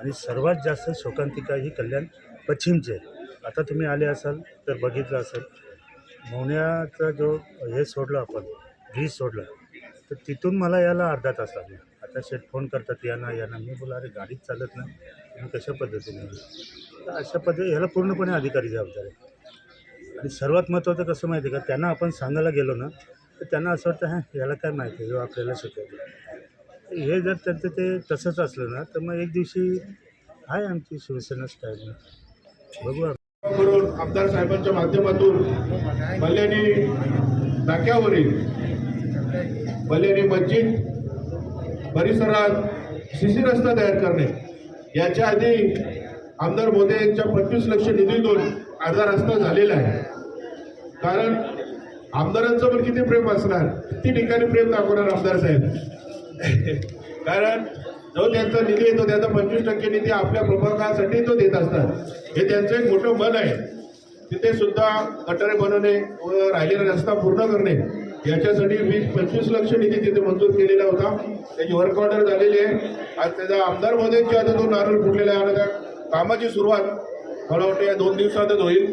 आणि सर्वात जास्त शोकांतिका ही कल्याण पश्चिमची. आहे आता तुम्ही आले असाल तर बघितलं असेल. मौण्याचा जो हे सोडलं आपण ब्रिज सोडला तर तिथून मला यायला अर्धा तास लागला. आता शेट फोन करतात यांना यांना मी बोला अरे गाडीच चालत नाही तुम्ही कशा पद्धतीने तर अशा पद्धती ह्याला पूर्णपणे अधिकारी जबाबदार आहे आणि सर्वात महत्त्वाचं कसं माहिती आहे का? त्यांना आपण सांगायला गेलो ना तर त्यांना असं वाटतं हां याला काय माहिती आहे? हे आपल्याला शिकवतो. हे जर त्यांचं ते तसंच असलं ना तर मग एक दिवशी आहे आमची शिवसेना स्टाईल बघू करून आमदार साहेबांच्या माध्यमातून मल्याणी नाक्यावरील मल्याणी मस्जिद परिसरात शिशी रस्ता तयार करणे याच्या आधी आमदार मोदी यांच्या पंचवीस लक्ष निधीतून अर्धा रस्ता झालेला आहे. कारण आमदारांचं पण किती प्रेम असणार किती ठिकाणी प्रेम दाखवणार आमदार साहेब? कारण जो त्यांचा निधी येतो त्याचा पंचवीस टक्के निधी आपल्या प्रभागासाठी तो देत असतात. हे त्यांचं एक मोठं मन आहे. तिथे सुद्धा गटारे बनवणे व राहिलेला रस्ता पूर्ण करणे याच्यासाठी वीस पंचवीस लक्ष निधी तिथे मंजूर केलेला होता. त्याची वर्क ऑर्डर झालेली आहे. आज त्याचा आमदार महोदयांच्या आता तो नारळ फुटलेला आहे. आणि त्या कामाची सुरुवात मला वाटतं या दोन दिवसातच होईल.